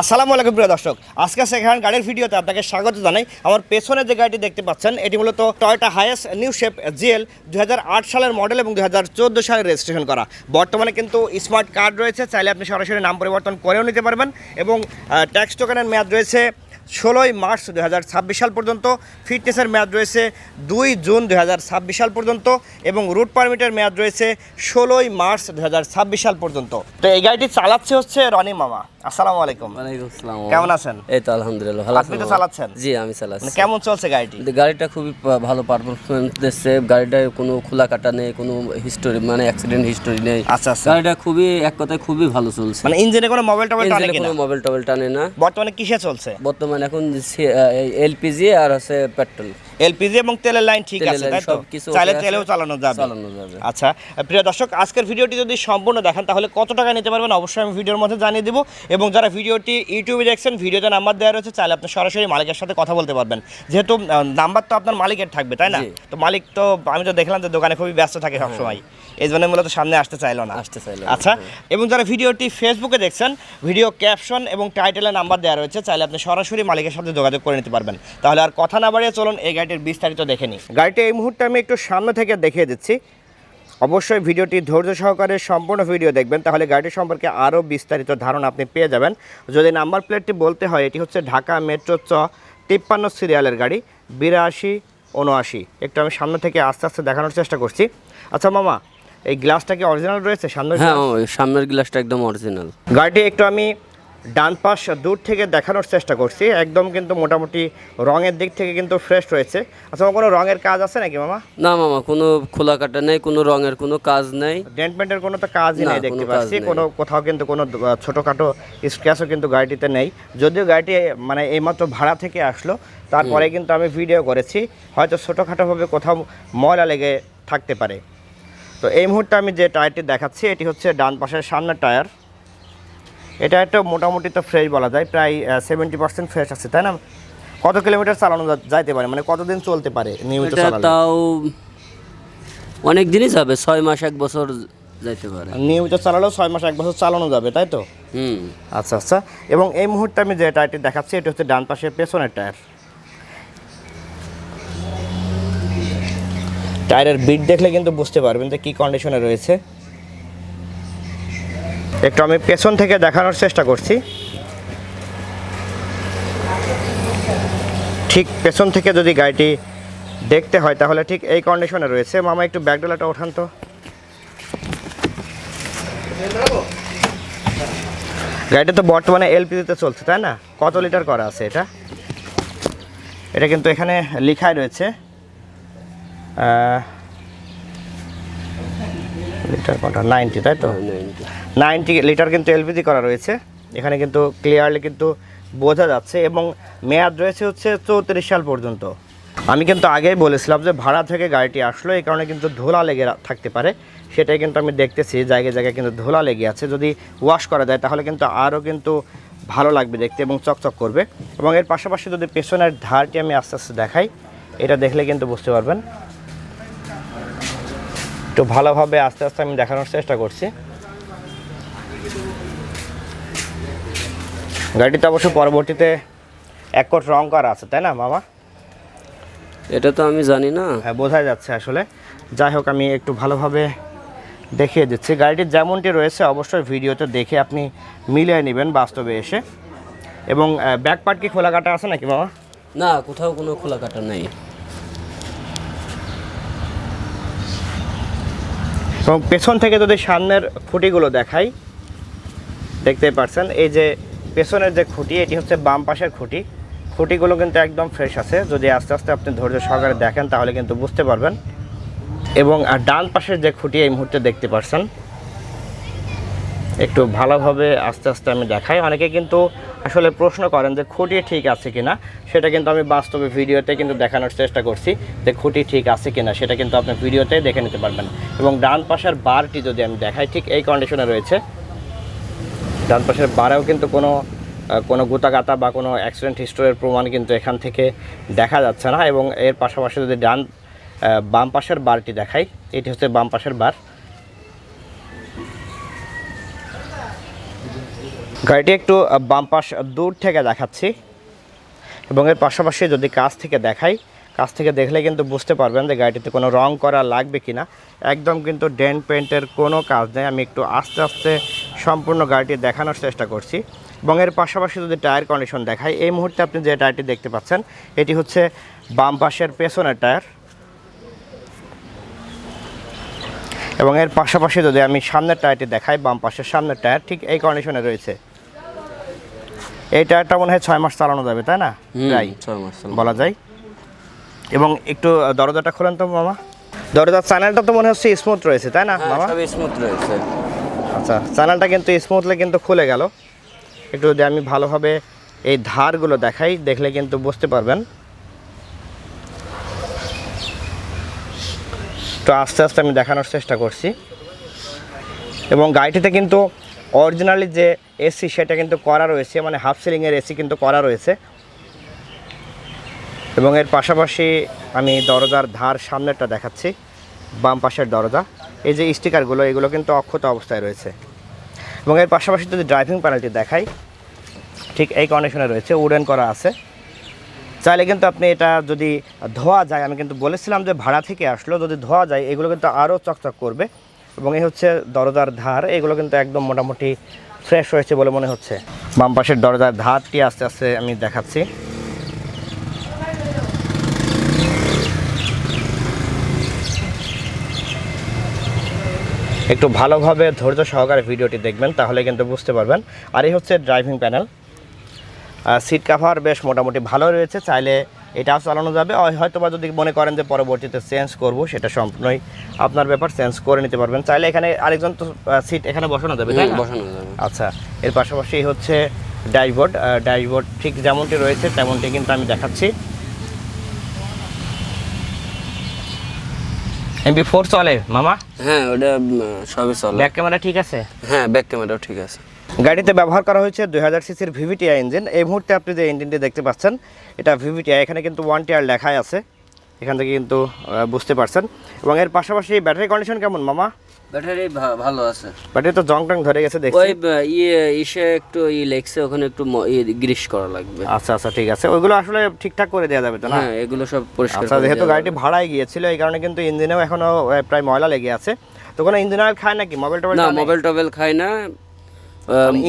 আসসালামু আলাইকুম প্রিয় দর্শক, আজকে সেখান গাড়ির ভিডিওতে আপনাকে স্বাগত জানাই। আমার পেছনে যে গাড়িটি দেখতে পাচ্ছেন, এটি মূলত Toyota Hiace new shape GL দু হাজার আট সালের মডেল এবং দু সালে রেজিস্ট্রেশন করা। বর্তমানে কিন্তু স্মার্ট কার্ড রয়েছে, চাইলে আপনি সরাসরি নাম পরিবর্তন করেও নিতে পারবেন এবং ট্যাক্স টোকেনের মেয়াদ রয়েছে ষোলোই মার্চ দুই হাজার ছাব্বিশ সাল পর্যন্ত ফিটনেসের মেয়াদ রয়েছে দুই জুন দু সাল পর্যন্ত এবং রুট পারমিটের মেয়াদ রয়েছে ষোলোই মার্চ দু সাল পর্যন্ত। তো এই গাড়িটি চালাচ্ছে হচ্ছে রনি মামা। আসসালামু আলাইকুম। কেমন আছেন? এই তো আলহামদুলিল্লাহ ভালো আপনি তো চালাচ্ছেন? জি আমি চালাচ্ছি। মানে কেমন চলছে গাড়িটি? গাড়িটা খুবই ভালো পারফরমেন্স দিচ্ছে। গাড়িটায় কোনো খোলা কাটা নেই কোনো হিস্টোরি মানে অ্যাক্সিডেন্ট হিস্টোরি নেই। আচ্ছা আচ্ছা। গাড়িটা খুবই এক কথায় খুবই ভালো চলছে। মানে ইঞ্জিনে কোনো মোবাইল টোবাইল টানে কোনো? মোবাইল টোবাইল টানে না। বর্তমানে কিসে চলছে? বর্তমানে এখন এলপিজি আর হচ্ছে পেট্রোল। এলপিজি এবং তেলের লাইন ঠিক আছে তাই তো? চাইলে তেলেও চালানো যাবে। চালানো যাবে। আচ্ছা প্রিয় দর্শক আজকের ভিডিওটি যদি সম্পূর্ণ দেখেন তাহলে কত টাকা নিতে পারবেন অবশ্যই আমি ভিডিওর মধ্যে জানিয়ে দেবো। এবং যারা ভিডিওটি ইউটিউবে দেখছেন ভিডিওতে নাম্বার দেওয়া রয়েছে চাইলে আপনি সরাসরি মালিকের সাথে কথা বলতে পারবেন। যেহেতু নাম্বার তো আপনার মালিকের থাকবে তাই না? তো মালিক তো আমি তো দেখলাম যে দোকানে খুবই ব্যস্ত থাকে সবসময়। এই জন্য মূলত সামনে আসতে চাইলো না। আসতে চাইলো আচ্ছা এবং যারা ভিডিওটি ফেসবুকে দেখছেন ভিডিও ক্যাপশন এবং টাইটেলে নাম্বার দেওয়া রয়েছে চাইলে আপনি সরাসরি মালিকের সাথে যোগাযোগ করে নিতে পারবেন। তাহলে আর কথা না বাড়িয়ে চলুন এই গাড়িটির বিস্তারিত দেখে নিই। গাড়িটি এই মুহূর্তে আমি একটু সামনে থেকে দেখিয়ে দিচ্ছি। অবশ্যই ভিডিওটি ধৈর্য সহকারে সম্পূর্ণ ভিডিও দেখবেন তাহলে গাড়িটি সম্পর্কে আরও বিস্তারিত ধারণা আপনি পেয়ে যাবেন। যদি নাম্বার প্লেটটি বলতে হয় এটি হচ্ছে ঢাকা মেট্রো চ তিপ্পান্ন সিরিয়ালের গাড়ি বিরাশি উনআশি একটু আমি সামনে থেকে আস্তে আস্তে দেখানোর চেষ্টা করছি। আচ্ছা মামা এই গ্লাসটা কি অরিজিনাল রয়েছে সামনে হ্যাঁ সামনের গ্লাসটা একদম অরিজিনাল গাড়িটি একটু আমি ডান পাশ দূর থেকে দেখানোর চেষ্টা করছি। একদম কিন্তু মোটামুটি রঙের দিক থেকে কিন্তু ফ্রেশ রয়েছে। আচ্ছা কোনো রঙের কাজ আছে নাকি মামা? না মামা কোনো খোলা কাটা নেই কোনো রঙের কোনো কাজ নেই। ডেন্ট পেন্টের কোনো তো কাজই নেই দেখতে পাচ্ছি। কোনো কোথাও কিন্তু কোনো ছোটোখাটো স্ক্র্যাচও কিন্তু গাড়িটিতে নেই। যদিও গাড়িটি মানে এইমাত্র ভাড়া থেকে আসলো তারপরে কিন্তু আমি ভিডিও করেছি। হয়তো ছোটোখাটোভাবে কোথাও ময়লা লেগে থাকতে পারে। তো এই মুহূর্তে আমি যে টায়ারটি দেখাচ্ছি এটি হচ্ছে ডান পাশের সামনের টায়ার এটা একটা মোটামুটি তো ফ্রেশ বলা যায় প্রায় সেভেন্টি পার্সেন্ট ফ্রেশ আছে তাই না? কত কিলোমিটার চালানো যাইতে পারে? মানে কতদিন চলতে পারে নিয়মিত চালালে? তাও অনেক দিনই যাবে ছয় মাস এক বছর যাইতে পারে। নিয়মিত চালালেও ছয় মাস এক বছর চালানো যাবে তাই তো? হুম। আচ্ছা আচ্ছা। এবং এই মুহূর্তে আমি যে টায়ারটি দেখাচ্ছি এটা হচ্ছে ডান পাশের পেছনের টায়ার। টায়ারের বিট দেখলে কিন্তু বুঝতে পারবেন যে কী কন্ডিশনে রয়েছে। একটু আমি পেছন থেকে দেখানোর চেষ্টা করছি। ঠিক পেছন থেকে যদি গাড়িটি দেখতে হয়, তাহলে ঠিক এই কন্ডিশনে রয়েছে। মামা, একটু ব্যাকডোলাটা ওঠান তো। গাড়িটা তো বর্তমানে এলপিজিতে চলছে, তাই না? কত লিটার করা আছে এটা? এটা কিন্তু এখানে লেখাই রয়েছে। লিটার কটা? নাইনটি তাই তো? নাইনটি লিটার কিন্তু এলপিজি করা রয়েছে। এখানে কিন্তু ক্লিয়ারলি কিন্তু বোঝা যাচ্ছে এবং মেয়াদ রয়েছে হচ্ছে চৌত্রিশ সাল পর্যন্ত। আমি কিন্তু আগেই বলেছিলাম যে ভাড়া থেকে গাড়িটি আসলো, এই কারণে কিন্তু ধুলা লেগে থাকতে পারে। সেটাই কিন্তু আমি দেখতেছি, জায়গায় জায়গায় কিন্তু ধুলা লেগে আছে। যদি ওয়াশ করা যায় তাহলে কিন্তু আরও কিন্তু ভালো লাগবে দেখতে এবং চকচক করবে। এবং এর পাশাপাশি যদি পেছনের ধারটি আমি আস্তে আস্তে দেখাই, এটা দেখলে কিন্তু বুঝতে পারবেন। একটু ভালোভাবে আস্তে আস্তে আমি দেখানোর চেষ্টা করছি। গাড়িতে অবশ্য পরবর্তীতে এক কোট রং করা আছে তাই না মামা? এটা তো আমি জানি না। হ্যাঁ বোঝা যাচ্ছে আসলে। যাই হোক আমি একটু ভালোভাবে দেখিয়ে দিচ্ছি। গাড়িটির যেমনটি রয়েছে অবশ্যই ভিডিওতে দেখে আপনি মিলিয়ে নেবেন বাস্তবে এসে। এবং ব্যাক পার্ট কি খোলা কাটা আছে নাকি মামা? না কোথাও কোনো খোলা কাটা নেই। এবং পেছন থেকে যদি সামনের খুঁটিগুলো দেখাই দেখতেই পারছেন। এই যে পেছনের যে খুঁটি, এটি হচ্ছে বাম পাশের খুঁটি। খুঁটিগুলো কিন্তু একদম ফ্রেশ আছে। যদি আস্তে আস্তে আপনি ধৈর্য সহকারে দেখেন, তাহলে কিন্তু বুঝতে পারবেন। এবং আর ডান পাশের যে খুঁটি, এই মুহূর্তে দেখতে পারছেন। একটু ভালোভাবে আস্তে আস্তে আমি দেখাই। অনেকে কিন্তু আসলে প্রশ্ন করেন যে খুঁটি ঠিক আছে কিনা? সেটা কিন্তু আমি বাস্তবে ভিডিওতে কিন্তু দেখানোর চেষ্টা করছি যে খুঁটি ঠিক আছে কিনা, সেটা কিন্তু আপনি ভিডিওতে দেখে নিতে পারবেন। এবং ডান পাশের বারটি যদি আমি দেখাই, ঠিক এই কন্ডিশনে রয়েছে। ডান পাশের বারেও কিন্তু কোনো কোনো গোতাগাতা বা কোনো অ্যাক্সিডেন্ট হিস্টোরির প্রমাণ কিন্তু এখান থেকে দেখা যাচ্ছে না এবং এর পাশাপাশি যদি ডান বাম পাশের বারটি দেখাই, এটি হচ্ছে বাম পাশের বার। গাড়িটি একটু বাম পাশ দূর থেকে দেখাচ্ছি এবং এর পাশাপাশি যদি কাছ থেকে দেখাই, কাছ থেকে দেখলে কিন্তু বুঝতে পারবেন যে গাড়িটিতে কোনো রং করা লাগবে কি না একদম কিন্তু ডেন্ট পেন্টের কোনো কাজ নেই। আমি একটু আস্তে আস্তে সম্পূর্ণ গাড়িটি দেখানোর চেষ্টা করছি। এবং এর পাশাপাশি যদি টায়ার কন্ডিশন দেখাই এই মুহূর্তে আপনি যে টায়ারটি দেখতে পাচ্ছেন এটি হচ্ছে বাম পাশের পেছনের টায়ার। এবং এর পাশাপাশি যদি আমি সামনের টায়ারটি দেখাই বাম পাশের সামনের টায়ার ঠিক এই কন্ডিশনে রয়েছে। এই টায়ারটা মনে হয় ছয় মাস চালানো যাবে তাই না? প্রায় বলা যায়। এবং একটু দরজাটা খোলেন তো মামা। দরজার চ্যানেলটা তো মনে হচ্ছে স্মুথ রয়েছে তাই না হ্যাঁ, মামা? স্মুথ রয়েছে। আচ্ছা চ্যানেলটা কিন্তু স্মুথলি কিন্তু খুলে গেল। একটু যদি আমি ভালোভাবে এই ধারগুলো দেখাই, দেখলে কিন্তু বুঝতে পারবেন। তো আস্তে আস্তে আমি দেখানোর চেষ্টা করছি। এবং গাড়িটিতে কিন্তু অরিজিনালি যে এসি সেটা কিন্তু করা রয়েছে মানে হাফ সিলিংয়ের এসি কিন্তু করা রয়েছে। এবং এর পাশাপাশি আমি দরজার ধার সামনেরটা দেখাচ্ছি, বাম পাশের দরজা। এই যে স্টিকারগুলো, এগুলো কিন্তু অক্ষত অবস্থায় রয়েছে। এবং এর পাশাপাশি যদি ড্রাইভিং প্যানেলটি দেখাই, ঠিক এই কন্ডিশনে রয়েছে উডেন করা আছে। চাইলে কিন্তু আপনি এটা যদি ধোয়া যায়, আমি কিন্তু বলেছিলাম যে ভাড়া থেকে আসলো, যদি ধোয়া যায়, এগুলো কিন্তু আরও চকচক করবে। এবং এই হচ্ছে দরজার ধার, এগুলো কিন্তু একদম মোটামুটি ফ্রেশ হয়েছে বলে মনে হচ্ছে। বাম পাশের দরজার ধারটি আস্তে আস্তে আমি দেখাচ্ছি। একটু ভালোভাবে ধৈর্য সহকারে ভিডিওটি দেখবেন তাহলে কিন্তু বুঝতে পারবেন। আর এই হচ্ছে ড্রাইভিং প্যানেল। সিট কাভার বেশ মোটামুটি ভালো রয়েছে চাইলে এটাও চালানো যাবে। হয়- হয়তো বা যদি মনে করেন যে পরবর্তীতে চেঞ্জ করব সেটা সম্পূর্ণই আপনার ব্যাপার চেঞ্জ করে নিতে পারবেন। চাইলে এখানে আরেকজন তো সিট এখানে বসানো যাবে তাই বসানো যাবে। আচ্ছা এর পাশাপাশি হচ্ছে ড্যাশবোর্ড ড্যাশবোর্ড ঠিক যেমনটি রয়েছে তেমনটি কিন্তু আমি দেখাচ্ছি। এমপি ফোর চলে মামা? হ্যাঁ ওটা সবই চলে। ব্যাক ক্যামেরা ঠিক আছে? হ্যাঁ ব্যাক ক্যামেরাও ঠিক আছে। গাড়িতে ব্যবহার করা হয়েছে দুই হাজার সিসির ভিভিটিআই ইঞ্জিন এই মুহূর্তে আপনি যে ইঞ্জিনটি দেখতে পাচ্ছেন এটা ভিভিটিআই এখানে কিন্তু ওয়ান টিয়ার লেখাই আছে। এখান থেকে কিন্তু বুঝতে পারছেন। এবং এর পাশাপাশি ব্যাটারি কন্ডিশন কেমন মামা? ব্যাটারি ভালো আছে। ব্যাটারি তো জং টং ধরে গেছে দেখছি। ওই ইয়ে একটু ই লেগছে ওখানে একটু গ্রিস করা লাগবে। আচ্ছা আচ্ছা ঠিক আছে। ওইগুলো আসলে ঠিকঠাক করে দেওয়া যাবে তো না? হ্যাঁ এগুলো সব পরিষ্কার আচ্ছা যেহেতু গাড়িটি ভাড়ায় গিয়েছিল এই কারণে কিন্তু ইঞ্জিনেও এখনও প্রায় ময়লা লেগে আছে। তো কোনো ইঞ্জিন অয়েল খায় নাকি? মোবাইল টোবাইল না মোবাইল টোবাইল খাই না।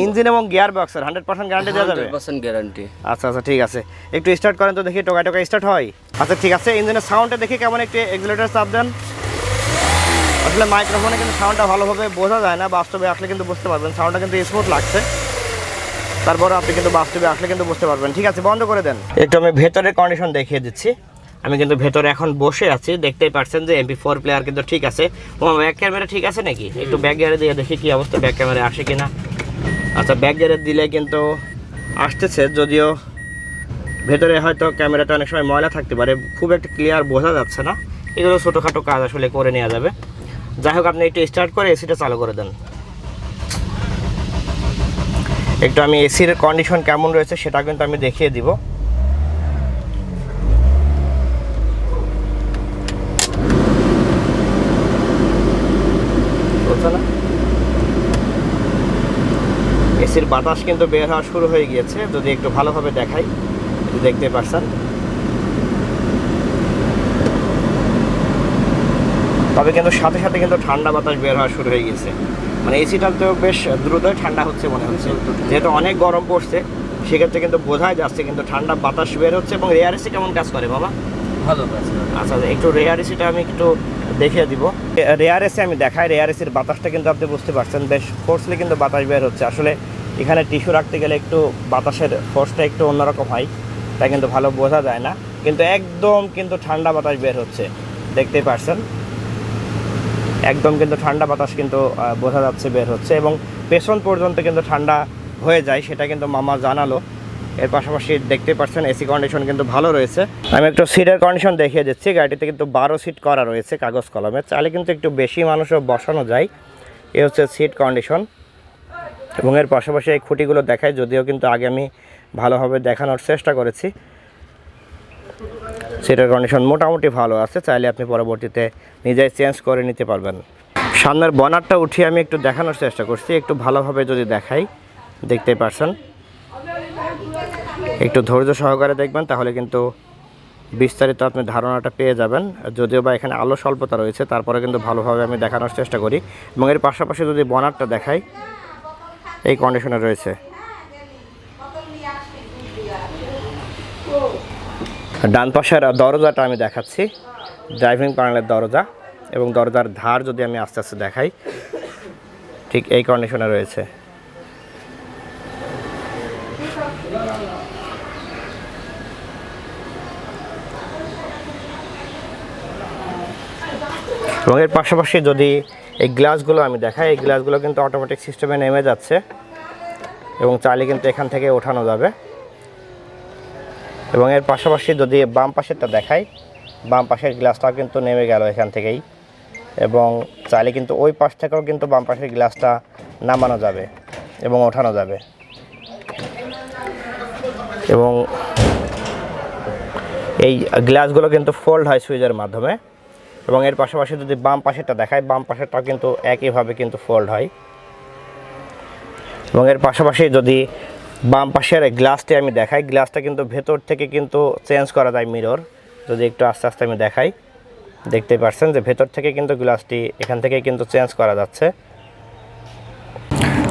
ইঞ্জিন এবং গিয়ার বক্সের হান্ড্রেড পার্সেন্ট গ্যারান্টি দেওয়া যাবে? পার্সেন্ট গ্যারান্টি আচ্ছা আচ্ছা ঠিক আছে। একটু স্টার্ট করেন তো দেখি টোকা টোকা স্টার্ট হয়? আচ্ছা ঠিক আছে ইঞ্জিনের সাউন্ডটা দেখি কেমন একটু এক্সিলেটার চাপ দেন। আসলে মাইক্রোফোনে কিন্তু সাউন্ডটা ভালোভাবে বোঝা যায় না, বাস্তবে আসলে কিন্তু বুঝতে পারবেন। সাউন্ডটা কিন্তু স্মুথ লাগছে। তারপরে আপনি কিন্তু বাস্তবে আসলে কিন্তু বুঝতে পারবেন। ঠিক আছে, বন্ধ করে দেন। একটু আমি ভেতরের কন্ডিশন দেখিয়ে দিচ্ছি। আমি কিন্তু ভেতরে এখন বসে আছি, দেখতেই পাচ্ছেন যে এমপি ফোর প্লেয়ার কিন্তু ঠিক আছে। ও ব্যাক ক্যামেরা ঠিক আছে নাকি? একটু ব্যাক গিয়ারে দিয়ে দেখি কি অবস্থা ব্যাক ক্যামেরা আসে কিনা। আচ্ছা ব্যাক গিয়ারে দিলে কিন্তু আসতেছে, যদিও ভেতরে হয়তো ক্যামেরাটা অনেক সময় ময়লা থাকতে পারে। খুব একটা ক্লিয়ার বোঝা যাচ্ছে না। এগুলো ছোটোখাটো কাজ আসলে করে নেওয়া যাবে। যাই হোক, আপনি একটু স্টার্ট করে এসিটা চালু করে দেন। একটু আমি এসির কন্ডিশন কেমন রয়েছে সেটা কিন্তু আমি দেখিয়ে দিব। এসির বাতাস কিন্তু বের হওয়া শুরু হয়ে গিয়েছে। যদি একটু ভালোভাবে দেখাই দেখতে পারছেন। তবে কিন্তু সাথে সাথে কিন্তু ঠান্ডা বাতাস বের হওয়া শুরু হয়ে গেছে। মানে এসিটা তো বেশ দ্রুতই ঠান্ডা হচ্ছে মনে হচ্ছে। যেহেতু অনেক গরম পড়ছে সেক্ষেত্রে কিন্তু বোঝাই যাচ্ছে কিন্তু ঠান্ডা বাতাস বের হচ্ছে এবং রেয়ার এসি কেমন কাজ করে বাবা? ভালো আচ্ছা একটু রেয়ার এসিটা আমি একটু দেখিয়ে দিব। রেয়ার এসি আমি দেখাই রেয়ার এসির বাতাসটা কিন্তু আপনি বুঝতে পারছেন বেশ ফোর্সলি কিন্তু বাতাস বের হচ্ছে। আসলে এখানে টিস্যু রাখতে গেলে একটু বাতাসের ফোর্সটা একটু অন্যরকম হয় তাই কিন্তু ভালো বোঝা যায় না। কিন্তু একদম কিন্তু ঠান্ডা বাতাস বের হচ্ছে দেখতেই পারছেন। একদম কিন্তু ঠান্ডা বাতাস কিন্তু বোঝা যাচ্ছে বের হচ্ছে এবং পেছন পর্যন্ত কিন্তু ঠান্ডা হয়ে যায়, সেটা কিন্তু মামা জানালো। এর পাশাপাশি দেখতে পাচ্ছেন, এসি কন্ডিশন কিন্তু ভালো রয়েছে। আমি একটু সিটের কন্ডিশন দেখিয়ে দিচ্ছি, গাড়িতে কিন্তু বারো সিট করা রয়েছে কাগজ কলমে। চাইলে কিন্তু একটু বেশি মানুষও বসানো যায়, এ হচ্ছে সিট কন্ডিশন এবং এর পাশাপাশি এই খুঁটিগুলো দেখায় যদিও কিন্তু আগে আমি ভালোভাবে দেখানোর চেষ্টা করেছি। সিটের কন্ডিশন মোটামুটি ভালো আছে, চাইলে আপনি পরবর্তীতে নিজেই চেঞ্জ করে নিতে পারবেন। সামনের বনারটা উঠিয়ে আমি একটু দেখানোর চেষ্টা করছি, একটু ভালোভাবে যদি দেখাই দেখতেই পারছেন? একটু ধৈর্য সহকারে দেখবেন, তাহলে কিন্তু বিস্তারিত আপনি ধারণাটা পেয়ে যাবেন। যদিও বা এখানে আলো স্বল্পতা রয়েছে, তারপরে কিন্তু ভালোভাবে আমি দেখানোর চেষ্টা করি। এবং এর পাশাপাশি যদি বনারটা দেখাই, এই কন্ডিশনে রয়েছে। ডান পাশের দরজাটা আমি দেখাচ্ছি ড্রাইভিং প্যানেলের দরজা এবং দরজার ধার যদি আমি আস্তে আস্তে দেখাই, ঠিক এই কন্ডিশনে রয়েছে। এবং এর পাশাপাশি যদি এই গ্লাসগুলো আমি দেখাই, এই গ্লাসগুলো কিন্তু অটোমেটিক সিস্টেমে নেমে যাচ্ছে এবং চাইলে কিন্তু এখান থেকে ওঠানো যাবে। এবং এর পাশাপাশি যদি বাম পাশেরটা দেখাই, বাম পাশের গ্লাসটাও কিন্তু নেমে গেল এখান থেকেই। এবং চাইলে কিন্তু ওই পাশ থেকেও কিন্তু বাম পাশের গ্লাসটা নামানো যাবে এবং ওঠানো যাবে। এবং এই গ্লাসগুলো কিন্তু ফোল্ড হয় সুইচের মাধ্যমে। এবং এর পাশাপাশি যদি বাম পাশেরটা দেখায় বাম পাশেরটাও কিন্তু একইভাবে কিন্তু ফোল্ড হয়। এবং এর পাশাপাশি যদি বাম পাশের গ্লাসটি আমি দেখাই। গ্লাসটা কিন্তু ভেতর থেকে কিন্তু চেঞ্জ করা যায় মিরর। যদি একটু আস্তে আস্তে আমি দেখাই, দেখতে পারছেন যে ভেতর থেকে কিন্তু গ্লাসটি এখান থেকে কিন্তু চেঞ্জ করা যাচ্ছে।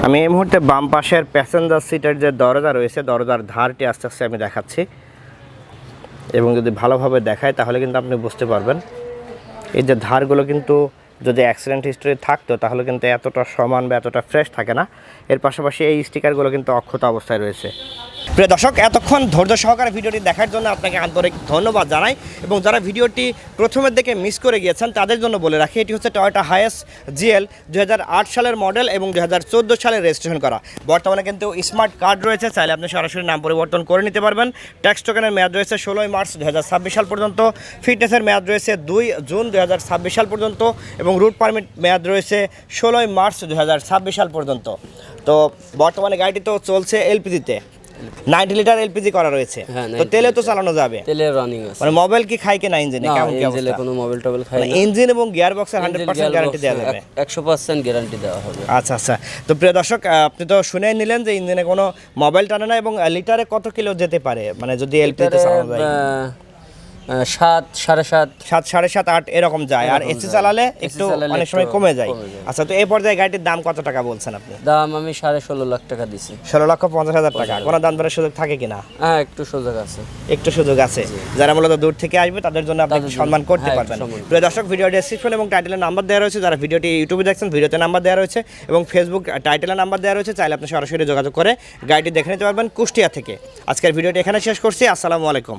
আমি এই মুহূর্তে বাম পাশের প্যাসেঞ্জার সিটের যে দরজা রয়েছে, দরজার ধারটি আস্তে আস্তে আমি দেখাচ্ছি। এবং যদি ভালোভাবে দেখাই, তাহলে কিন্তু আপনি বুঝতে পারবেন। এই যে ধারগুলো কিন্তু যদি অ্যাক্সিডেন্ট হিস্টোরি থাকতো, তাহলে কিন্তু এতটা সমান বা এতটা ফ্রেশ থাকে না। এর পাশাপাশি এই স্টিকারগুলো কিন্তু অক্ষত অবস্থায় রয়েছে। প্রিয় দর্শক, এতক্ষণ ধৈর্য সহকারে ভিডিওটি দেখার জন্য আপনাকে আন্তরিক ধন্যবাদ জানাই এবং যারা ভিডিওটি প্রথমের দিকে মিস করে গিয়েছেন, তাদের জন্য বলে রাখি, এটি হচ্ছে টয়োটা হায়েস জিএল দু হাজার আট সালের মডেল এবং দু সালে রেজিস্ট্রেশন করা। বর্তমানে কিন্তু স্মার্ট কার্ড রয়েছে, চাইলে আপনি সরাসরি নাম পরিবর্তন করে নিতে পারবেন। ট্যাক্স টোকেনের মেয়াদ রয়েছে ষোলোই মার্চ দু হাজার ছাব্বিশ সাল পর্যন্ত। ফিটনেসের মেয়াদ রয়েছে দুই জুন দু হাজার ছাব্বিশ সাল পর্যন্ত এবং রুট পারমিট মেয়াদ রয়েছে ষোলোই মার্চ দু হাজার ছাব্বিশ সাল পর্যন্ত। তো বর্তমানে গাড়িটি তো চলছে এলপিজিতে। নাইনটি লিটার এলপিজি করা রয়েছে। হ্যাঁ, তো তেলে তো চালানো যাবে। তেলে রানিং আছে। মানে মোবাইল কি খাই কিনা ইঞ্জিনে কেমন কি ইঞ্জিনে কোনো মোবাইল টোবাইল খাই না। ইঞ্জিন এবং গিয়ার বক্সের হান্ড্রেড পার্সেন্ট গ্যারান্টি দেওয়া যাবে। একশো পার্সেন্ট গ্যারান্টি দেওয়া হবে। আচ্ছা আচ্ছা। তো প্রিয় দর্শক আপনি তো শুনেই নিলেন যে ইঞ্জিনে কোনো মোবাইল টানে না এবং লিটারে কত কিলো যেতে পারে? মানে যদি এলপিজিতে চালানো যায়। সাত সাড়ে সাত। সাত সাড়ে সাত আট এরকম যায়। আর এসি চালালে একটু অনেক সময় কমে যায়। আচ্ছা তো এই পর্যায়ে গাড়িটির দাম কত টাকা বলছেন আপনি? দাম আমি সাড়ে ষোলো লাখ টাকা দিছি। ষোলো লক্ষ পঞ্চাশ হাজার টাকা। কোনো দাম দরের সুযোগ থাকে কিনা হ্যাঁ একটু সুযোগ আছে। একটু সুযোগ আছে। যারা মূলত দূর থেকে আসবে তাদের জন্য আপনি সম্মান করতে হ্যাঁ, পারবেন। প্রিয় দর্শক ভিডিও ডেসক্রিপশন এবং টাইটেলের নাম্বার দেওয়া রয়েছে। যারা ভিডিওটি ইউটিউবে দেখছেন ভিডিওতে নাম্বার দেওয়া রয়েছে। এবং ফেসবুক টাইটেলের নাম্বার দেওয়া রয়েছে চাইলে আপনি সরাসরি যোগাযোগ করে গাড়িটি দেখে নিতে পারবেন কুষ্টিয়া থেকে। আজকের ভিডিওটি এখানে শেষ করছি। আসসালামু আলাইকুম।